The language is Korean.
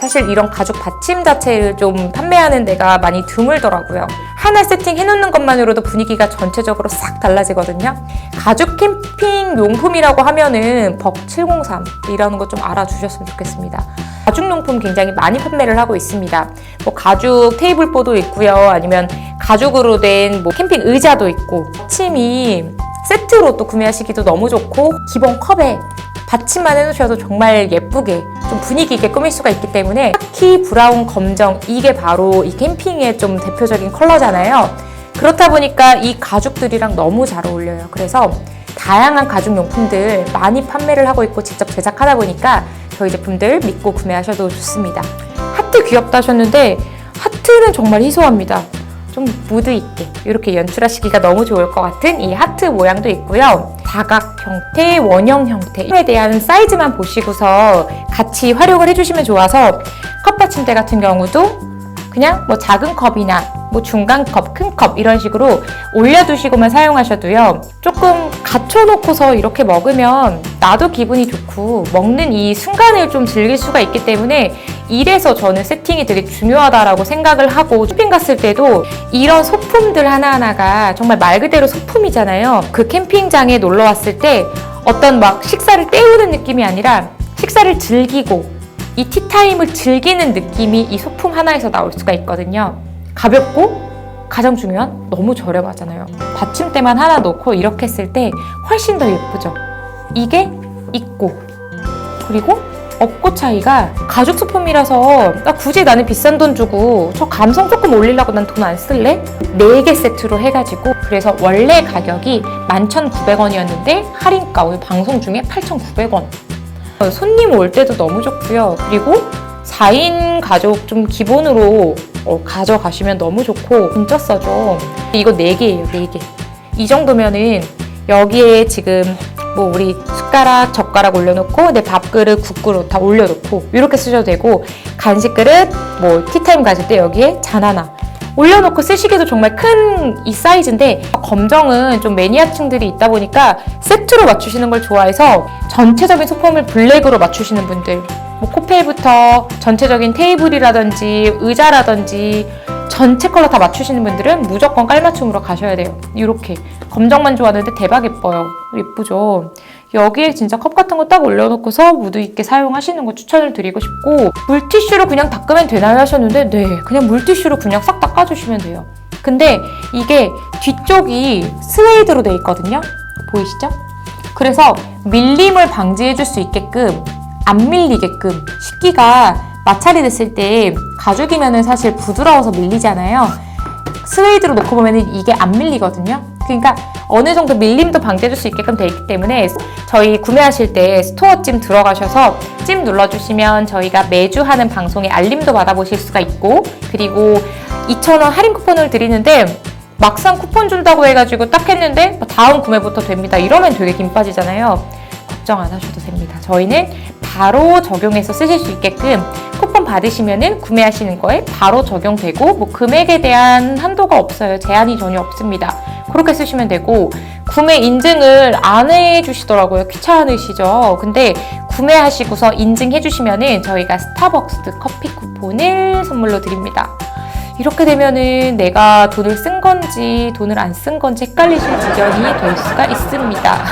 사실 이런 가죽 받침 자체를 좀 판매하는 데가 많이 드물더라고요. 하나 세팅 해놓는 것만으로도 분위기가 전체적으로 싹 달라지거든요. 가죽 캠핑 용품이라고 하면은 벅703 이라는 거 좀 알아주셨으면 좋겠습니다. 가죽 용품 굉장히 많이 판매를 하고 있습니다. 뭐 가죽 테이블보도 있고요. 아니면 가죽으로 된 뭐 캠핑 의자도 있고 침이 세트로 또 구매하시기도 너무 좋고 기본 컵에 받침만 해놓으셔도 정말 예쁘게 좀 분위기 있게 꾸밀 수가 있기 때문에 카키, 브라운, 검정 이게 바로 이 캠핑의 좀 대표적인 컬러잖아요. 그렇다 보니까 이 가죽들이랑 너무 잘 어울려요. 그래서 다양한 가죽 용품들 많이 판매를 하고 있고 직접 제작하다 보니까 저희 제품들 믿고 구매하셔도 좋습니다. 하트 귀엽다 하셨는데 하트는 정말 희소합니다. 좀 무드 있게 이렇게 연출하시기가 너무 좋을 것 같은 이 하트 모양도 있고요. 사각 형태, 원형 형태에 대한 사이즈만 보시고서 같이 활용을 해주시면 좋아서 컵 받침대 같은 경우도 그냥 뭐 작은 컵이나 뭐 중간 컵, 큰 컵 이런 식으로 올려두시고만 사용하셔도요. 조금 갖춰놓고서 이렇게 먹으면 나도 기분이 좋고 먹는 이 순간을 좀 즐길 수가 있기 때문에 이래서 저는 세팅이 되게 중요하다라고 생각을 하고 쇼핑 갔을 때도 이런 소품들 하나하나가 정말 말 그대로 소품이잖아요. 그 캠핑장에 놀러 왔을 때 어떤 막 식사를 때우는 느낌이 아니라 식사를 즐기고 이 티타임을 즐기는 느낌이 이 소품 하나에서 나올 수가 있거든요. 가볍고 가장 중요한 너무 저렴하잖아요. 받침대만 하나 놓고 이렇게 했을 때 훨씬 더 예쁘죠. 이게 있고 그리고 없고 차이가 가죽 소품이라서 나 굳이 나는 비싼 돈 주고 저 감성 조금 올리려고 난 돈 안 쓸래? 4개 세트로 해가지고 그래서 원래 가격이 11,900원이었는데 할인가 오늘 방송 중에 8,900원 어, 손님 올 때도 너무 좋고요. 그리고 4인 가족 좀 기본으로 어, 가져가시면 너무 좋고 진짜 싸죠. 이거 4개예요, 4개. 이 정도면은 여기에 지금 뭐 우리 숟가락, 젓가락 올려놓고 내 밥그릇, 국그릇 다 올려놓고 이렇게 쓰셔도 되고 간식 그릇, 뭐 티타임 가질 때 여기에 잔 하나 올려놓고 쓰시기도 정말 큰 이 사이즈인데 검정은 좀 매니아층들이 있다 보니까 세트로 맞추시는 걸 좋아해서 전체적인 소품을 블랙으로 맞추시는 분들 뭐 코펠부터 전체적인 테이블이라든지 의자라든지 전체 컬러 다 맞추시는 분들은 무조건 깔맞춤으로 가셔야 돼요. 이렇게 검정만 좋아하는데 대박 예뻐요. 예쁘죠? 여기에 진짜 컵 같은 거 딱 올려놓고서 무드 있게 사용하시는 거 추천을 드리고 싶고 물티슈로 그냥 닦으면 되나요 하셨는데 네 그냥 물티슈로 그냥 싹 닦아주시면 돼요. 근데 이게 뒤쪽이 스웨이드로 돼 있거든요. 보이시죠? 그래서 밀림을 방지해 줄 수 있게끔 안 밀리게끔 식기가 마찰이 됐을 때 가죽이면은 사실 부드러워서 밀리잖아요. 스웨이드로 놓고 보면은 이게 안 밀리거든요. 그러니까 어느 정도 밀림도 방지해줄 수 있게끔 돼 있기 때문에 저희 구매하실 때 스토어 찜 들어가셔서 찜 눌러주시면 저희가 매주 하는 방송에 알림도 받아보실 수가 있고 그리고 2,000원 할인 쿠폰을 드리는데 막상 쿠폰 준다고 해가지고 딱 했는데 다음 구매부터 됩니다. 이러면 되게 김 빠지잖아요. 걱정 안 하셔도 됩니다. 저희는 바로 적용해서 쓰실 수 있게끔 쿠폰 받으시면은 구매하시는 거에 바로 적용되고 뭐 금액에 대한 한도가 없어요. 제한이 전혀 없습니다. 그렇게 쓰시면 되고 구매 인증을 안 해주시더라고요. 귀찮으시죠? 근데 구매하시고서 인증해주시면은 저희가 스타벅스 커피 쿠폰을 선물로 드립니다. 이렇게 되면은 내가 돈을 쓴 건지 돈을 안 쓴 건지 헷갈리실 지경이 될 수가 있습니다.